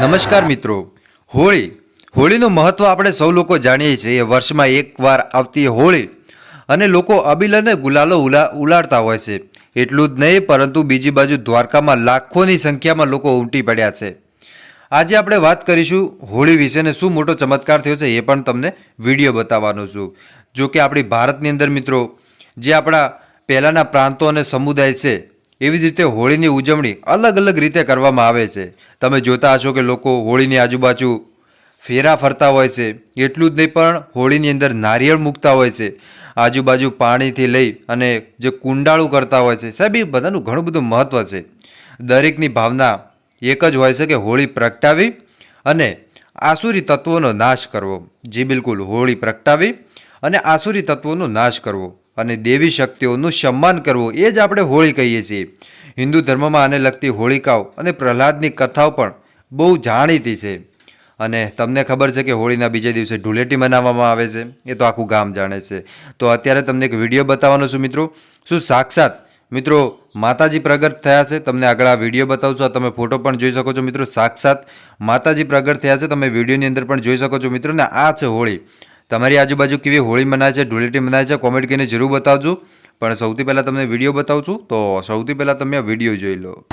નમસ્કાર મિત્રો. હોળી. હોળીનું મહત્ત્વ આપણે સૌ લોકો જાણીએ છીએ. વર્ષમાં એકવાર આવતી હોળી અને લોકો અબીલ અને ગુલાલો ઉલા, ઉલાડતા હોય છે. એટલું જ નહીં, પરંતુ બીજી બાજુ દ્વારકામાં લાખોની સંખ્યામાં લોકો ઉમટી પડ્યા છે. આજે આપણે વાત કરીશું હોળી વિશેને શું મોટો ચમત્કાર થયો છે એ પણ તમને વીડિયો બતાવવાનો છું. જો કે આપણી ભારતની અંદર મિત્રો, જે આપણા પહેલાંના પ્રાંતો અને સમુદાય છે એવી જ રીતે હોળીની ઉજવણી અલગ અલગ રીતે કરવામાં આવે છે. તમે જોતા હશો કે લોકો હોળીની આજુબાજુ ફેરા ફરતા હોય છે. એટલું જ નહીં પણ હોળીની અંદર નારિયેળ મૂકતા હોય છે. આજુબાજુ પાણીથી લઈ અને જે કુંડાળું કરતા હોય છે. સાહેબ, એ બધાનું ઘણું બધું મહત્ત્વ છે. દરેકની ભાવના એક જ હોય છે કે હોળી પ્રગટાવી અને આસુરી તત્વોનો નાશ કરવો. જી બિલકુલ, હોળી પ્રગટાવી અને આસુરી તત્વોનો નાશ કરવો. અને દેવી શક્તિઓનું સન્માન કરવું, એ જ આપણે હોળી કહીએ છીએ. હિન્દુ ધર્મમાં આને લગતી હોળિકાઓ અને પ્રહલાદની કથાઓ પણ બહુ જાણીતી છે. અને તમને ખબર છે કે હોળીના બીજે દિવસે ધૂળેટી મનાવવામાં આવે છે. એ તો આખું ગામ જાણે છે. તો અત્યારે તમને એક વીડિયો બતાવવાનો છું મિત્રો. શું સાક્ષાત મિત્રો માતાજી પ્રગટ થયા છે? તમને આગળ આ વીડિયો બતાવશો. તમે ફોટો પણ જોઈ શકો છો મિત્રો. સાક્ષાત માતાજી પ્રગટ થયા છે. તમે વિડીયોની અંદર પણ જોઈ શકો છો મિત્રો. ને આ છે હોળી. તમારી આજુબાજુ કેવી હોળી મનાય છે, ધૂળેટી મનાય છે, કોમેન્ટ કરીને જરૂર બતાવજો. પણ સૌથી પહેલાં તમને વીડિયો બતાવું છું, તો સૌથી પહેલાં તમે આ વીડિયો જોઈ લો.